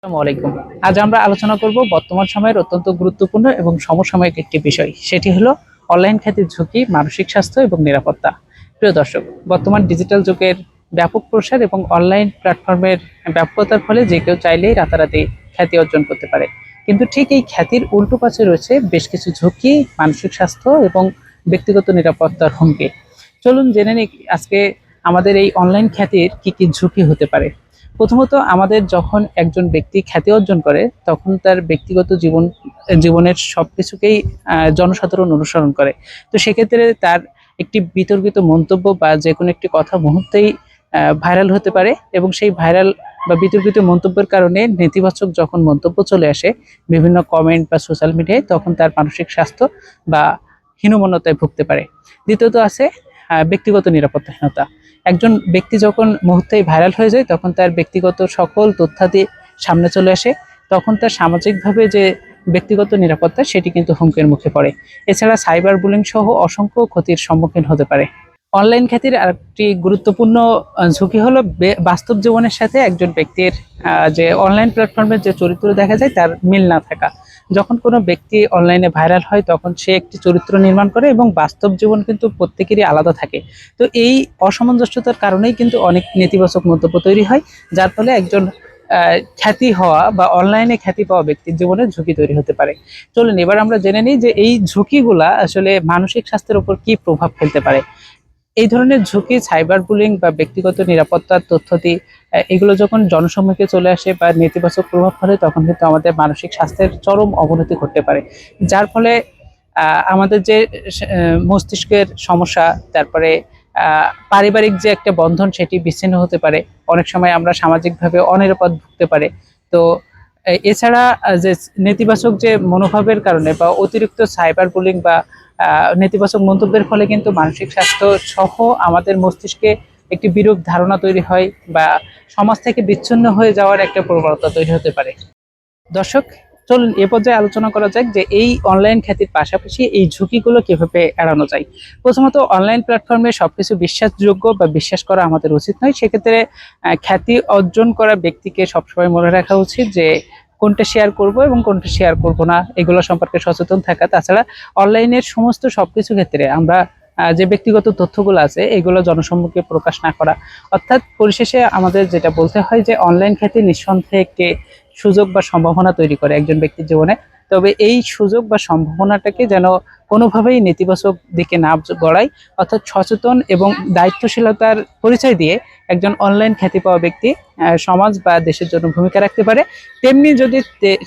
আসসালামু আলাইকুম। আজ আমরা আলোচনা করব বর্তমান সময়ের অত্যন্ত গুরুত্বপূর্ণ এবং সমসাময়িক একটি বিষয়। সেটি হলো অনলাইন খ্যাতির ঝুঁকি, মানসিক স্বাস্থ্য এবং নিরাপত্তা। প্রিয় দর্শক, বর্তমান ডিজিটাল যুগের ব্যাপক প্রসার এবং অনলাইন প্ল্যাটফর্মের ব্যাপকতার ফলে যে কেউ চাইলেই রাতারাতি খ্যাতি অর্জন করতে পারে। কিন্তু ঠিক এই খ্যাতির উল্টো পাশে রয়েছে বেশ কিছু ঝুঁকি, মানসিক স্বাস্থ্য এবং ব্যক্তিগত নিরাপত্তার হুমকি। চলুন জেনে নিই আজকে আমাদের এই অনলাইন খ্যাতির কি কি ঝুঁকি হতে পারে। প্রথমত আমাদের যখন একজন ব্যক্তি খ্যাতি অর্জন করে, তখন তার ব্যক্তিগত জীবন, জীবনের সব কিছুকেই জনসাধারণ অনুসরণ করে। তো সেক্ষেত্রে তার একটি বিতর্কিত মন্তব্য বা যে কোনো একটি কথা মুহূর্তেই ভাইরাল হতে পারে এবং সেই ভাইরাল বা বিতর্কিত মন্তব্যের কারণে নেতিবাচক যখন মন্তব্য চলে আসে, বিভিন্ন কমেন্ট বা সোশ্যাল মিডিয়ায় তখন তার মানসিক স্বাস্থ্য বা হীনমন্যতায় ভুগতে পারে। দ্বিতীয়ত আছে ব্যক্তিগত নিরাপত্তাহীনতা। একজন ব্যক্তি যখন মুহূর্তেই ভাইরাল হয়ে যায়, তখন তার ব্যক্তিগত সকল তথ্যাদি সামনে চলে আসে। তখন তার সামাজিকভাবে যে ব্যক্তিগত নিরাপত্তা, সেটি কিন্তু হুমকির মুখে পড়ে। এছাড়া সাইবার বুলিং সহ অসংখ্য ক্ষতির সম্মুখীন হতে পারে। অনলাইন খ্যাতির আরেকটি গুরুত্বপূর্ণ ঝুঁকি হলো বাস্তব জীবনের সাথে একজন ব্যক্তির যে অনলাইন প্ল্যাটফর্মের যে চরিত্র দেখা যায়, তার মিল না থাকা। যখন কোনো ব্যক্তি অনলাইনে ভাইরাল হয়, তখন সে একটি চরিত্র নির্মাণ করে এবং বাস্তব জীবন কিন্তু প্রত্যেকেরই আলাদা থাকে। তো এই অসামঞ্জস্যতার কারণেই কিন্তু অনেক নেতিবাচক মন্তব্য তৈরি হয়, যার ফলে একজন খ্যাতি হওয়া বা অনলাইনে খ্যাতি পাওয়া ব্যক্তির জীবনে ঝুঁকি তৈরি হতে পারে। চলুন এবার আমরা জেনে নিই যে এই ঝুঁকিগুলা আসলে মানসিক স্বাস্থ্যের উপর কি প্রভাব ফেলতে পারে। এই ধরনের ঝুঁকি সাইবার বুলিং বা ব্যক্তিগত নিরাপত্তার তথ্যটি এগুলো যখন জনসম্মুখে চলে আসে বা নেতিবাচক প্রভাব ফেলে, তখন কিন্তু আমাদের মানসিক স্বাস্থ্যের চরম অবনতি ঘটতে পারে। যার ফলে আমাদের যে মস্তিষ্কের সমস্যা, তারপরে পারিবারিক যে একটা বন্ধন, সেটি বিচ্ছিন্ন হতে পারে। অনেক সময় আমরা সামাজিকভাবে অনিরাপদ ভুগতে পারে। তো এছাড়া যে নেতিবাচক যে মনোভাবের কারণে বা অতিরিক্ত সাইবার বুলিং বা নেতিবাচক মন্তব্যের ফলে কিন্তু মানসিক স্বাস্থ্য সহ আমাদের মস্তিষ্কে একটি বিরূপ ধারণা তৈরি হয় বা সমাজ থেকে বিচ্ছিন্ন হয়ে যাওয়ার একটা প্রবণতা তৈরি হতে পারে। দর্শক চলুন এ পর্যায়ে আলোচনা করা যাক যে এই অনলাইন খ্যাতির পাশাপাশি এই ঝুঁকিগুলো কীভাবে এড়ানো যায়। প্রথমত অনলাইন প্ল্যাটফর্মে সবকিছু বিশ্বাসযোগ্য বা বিশ্বাস করা আমাদের উচিত নয়। সেক্ষেত্রে খ্যাতি অর্জন করা ব্যক্তিকে সবসময় মনে রাখা উচিত যে কোনটা শেয়ার করব এবং কোনটা শেয়ার করব না, এগুলো সম্পর্কে সচেতন থাকা। তাছাড়া অনলাইনের সমস্ত সব কিছু ক্ষেত্রে আমরা যে ব্যক্তিগত তথ্যগুলো আছে, এগুলো জনসম্মুখে প্রকাশ না করা। অর্থাৎ পরিশেষে আমাদের যেটা বলতে হয় যে অনলাইন খ্যাতি নিঃসন্দেহে একটি সুযোগ বা সম্ভাবনা তৈরি করে একজন ব্যক্তির জীবনে। তবে এই সুযোগ বা সম্ভাবনাটাকে যেন কোনোভাবেই নেতিবাচক দিকে না গড়ায়, অর্থাৎ সচেতন এবং দায়িত্বশীলতার পরিচয় দিয়ে একজন অনলাইন খ্যাতি পাওয়া ব্যক্তি সমাজ বা দেশের জন্য ভূমিকা রাখতে পারে। তেমনি যদি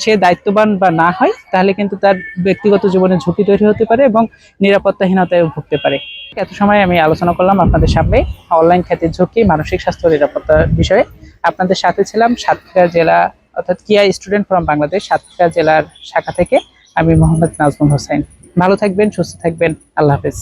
সে দায়িত্ববান বা না হয়, তাহলে কিন্তু তার ব্যক্তিগত জীবনে ঝুঁকি তৈরি হতে পারে এবং নিরাপত্তাহীনতায় ভুগতে পারে। এত সময় আমি আলোচনা করলাম আপনাদের সামনে অনলাইন খ্যাতির ঝুঁকি, মানসিক স্বাস্থ্য ও নিরাপত্তার বিষয়ে। আপনাদের সাথে ছিলাম সাতক্ষীরা জেলা অর্থাৎ কিয়া স্টুডেন্ট ফ্রম বাংলাদেশ, সাতক্ষীরা জেলার শাখা থেকে আমি মোহাম্মদ নাজমুল হোসেন। ভালো থাকবেন, সুস্থ থাকবেন। আল্লাহ হাফেজ।